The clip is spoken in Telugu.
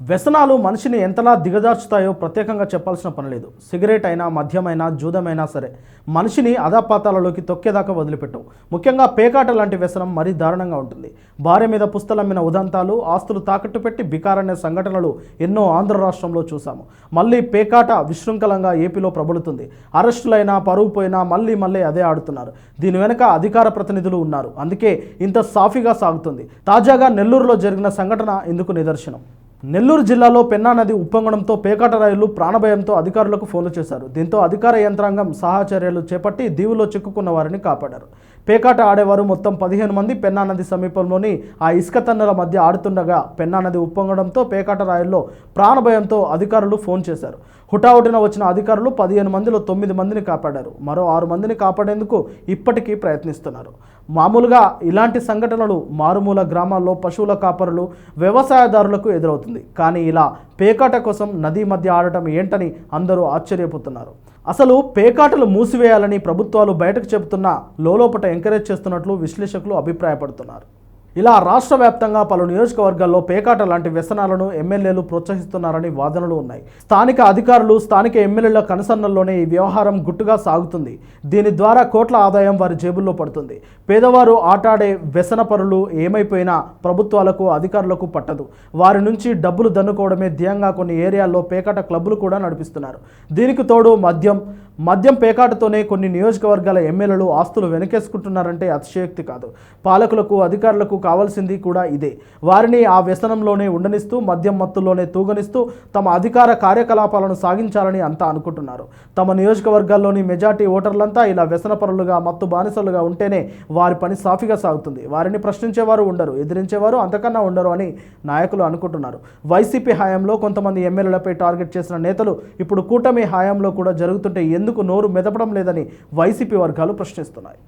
వ్యసనాలు మనిషిని ఎంతలా దిగజార్చుతాయో ప్రత్యేకంగా చెప్పాల్సిన పని లేదు. సిగరెట్ అయినా మద్యమైనా జూదమైనా సరే మనిషిని అధాపాతాలలోకి తొక్కేదాకా వదిలిపెట్టవు. ముఖ్యంగా పేకాట లాంటి వ్యసనం మరీ దారుణంగా ఉంటుంది. భార్య మీద పుస్తలమ్మిన ఉదంతాలు ఆస్తులు తాకట్టు పెట్టి బికారనే సంఘటనలు ఎన్నో ఆంధ్ర రాష్ట్రంలో చూశాము. మళ్ళీ పేకాట విశృంఖలంగా ఏపీలో ప్రబలుతుంది. అరెస్టులైనా పరువు పోయినా మళ్ళీ మళ్ళీ అదే ఆడుతున్నారు. దీని వెనుక అధికార ప్రతినిధులు ఉన్నారు. అందుకే ఇంత సాఫీగా సాగుతుంది. తాజాగా నెల్లూరులో జరిగిన సంఘటన ఇందుకు నిదర్శనం. నెల్లూరు జిల్లాలో పెన్నా నది ఉప్పొంగడంతో పేకాట రైళ్ళు ప్రాణభయంతో అధికారులకు ఫోన్లు చేశారు. దీంతో అధికార యంత్రాంగం సహాచర్యలు చేపట్టి దీవులో చిక్కుకున్న వారిని కాపాడారు. పేకాట ఆడేవారు మొత్తం పదిహేను మంది పెన్నా నది సమీపంలోని ఆ ఇసుక తన్నుల మధ్య ఆడుతుండగా పెన్నా నది ఉప్పొంగడంతో పేకాట రాయల్లో ప్రాణభయంతో అధికారులు ఫోన్ చేశారు. హుటాహుటిన వచ్చిన అధికారులు పదిహేను మందిలో తొమ్మిది మందిని కాపాడారు. మరో ఆరు మందిని కాపాడేందుకు ఇప్పటికీ ప్రయత్నిస్తున్నారు. మామూలుగా ఇలాంటి సంఘటనలు మారుమూల గ్రామాల్లో పశువుల కాపరులు వ్యవసాయదారులకు ఎదురవుతుంది. కానీ ఇలా పేకాట కోసం నది మధ్య ఆడటం ఏంటని అందరూ ఆశ్చర్యపోతున్నారు. అసలు పేకాటలు మూసివేయాలని ప్రభుత్వాలు బయటకు చెబుతున్నా లోలోపట ఎంకరేజ్ చేస్తున్నట్లు విశ్లేషకులు అభిప్రాయపడుతున్నారు. ఇలా రాష్ట్ర వ్యాప్తంగా పలు నియోజకవర్గాల్లో పేకాట లాంటి వ్యసనాలను ఎమ్మెల్యేలు ప్రోత్సహిస్తున్నారని వాదనలు ఉన్నాయి. స్థానిక అధికారులు స్థానిక ఎమ్మెల్యేల కనుసన్నల్లోనే ఈ వ్యవహారం గుట్టుగా సాగుతుంది. దీని ద్వారా కోట్ల ఆదాయం వారి జేబుల్లో పడుతుంది. పేదవారు ఆటాడే వ్యసన పరులు ఏమైపోయినా ప్రభుత్వాలకు అధికారులకు పట్టదు. వారి నుంచి డబ్బులు దన్నుకోవడమే ధ్యేయంగా కొన్ని ఏరియాల్లో పేకాట క్లబ్బులు కూడా నడిపిస్తున్నారు. దీనికి తోడు మద్యం. మద్యం పేకాటతోనే కొన్ని నియోజకవర్గాల ఎమ్మెల్యేలు ఆస్తులు వెనకేసుకుంటున్నారంటే అతిశయోక్తి కాదు. పాలకులకు అధికారులకు కావాల్సింది కూడా ఇదే. వారిని ఆ వ్యసనంలోనే ఉండనిస్తూ మద్యం మత్తులోనే తూగనిస్తూ తమ అధికార కార్యకలాపాలను సాగించాలని అంతా అనుకుంటున్నారు. తమ నియోజకవర్గాల్లోని మెజార్టీ ఓటర్లంతా ఇలా వ్యసనపరులుగా మత్తు బానిసలుగా ఉంటేనే వారి పని సాఫీగా సాగుతుంది. వారిని ప్రశ్నించేవారు ఉండరు ఎదిరించేవారు అంతకన్నా ఉండరు అని నాయకులు అనుకుంటున్నారు. వైసీపీ హయాంలో కొంతమంది ఎమ్మెల్యేలపై టార్గెట్ చేసిన నేతలు ఇప్పుడు కూటమి హయాంలో కూడా జరుగుతుంటే ఎందుకు నోరు మెదపడం లేదని వైసీపీ వర్గాలు ప్రశ్నిస్తున్నాయి.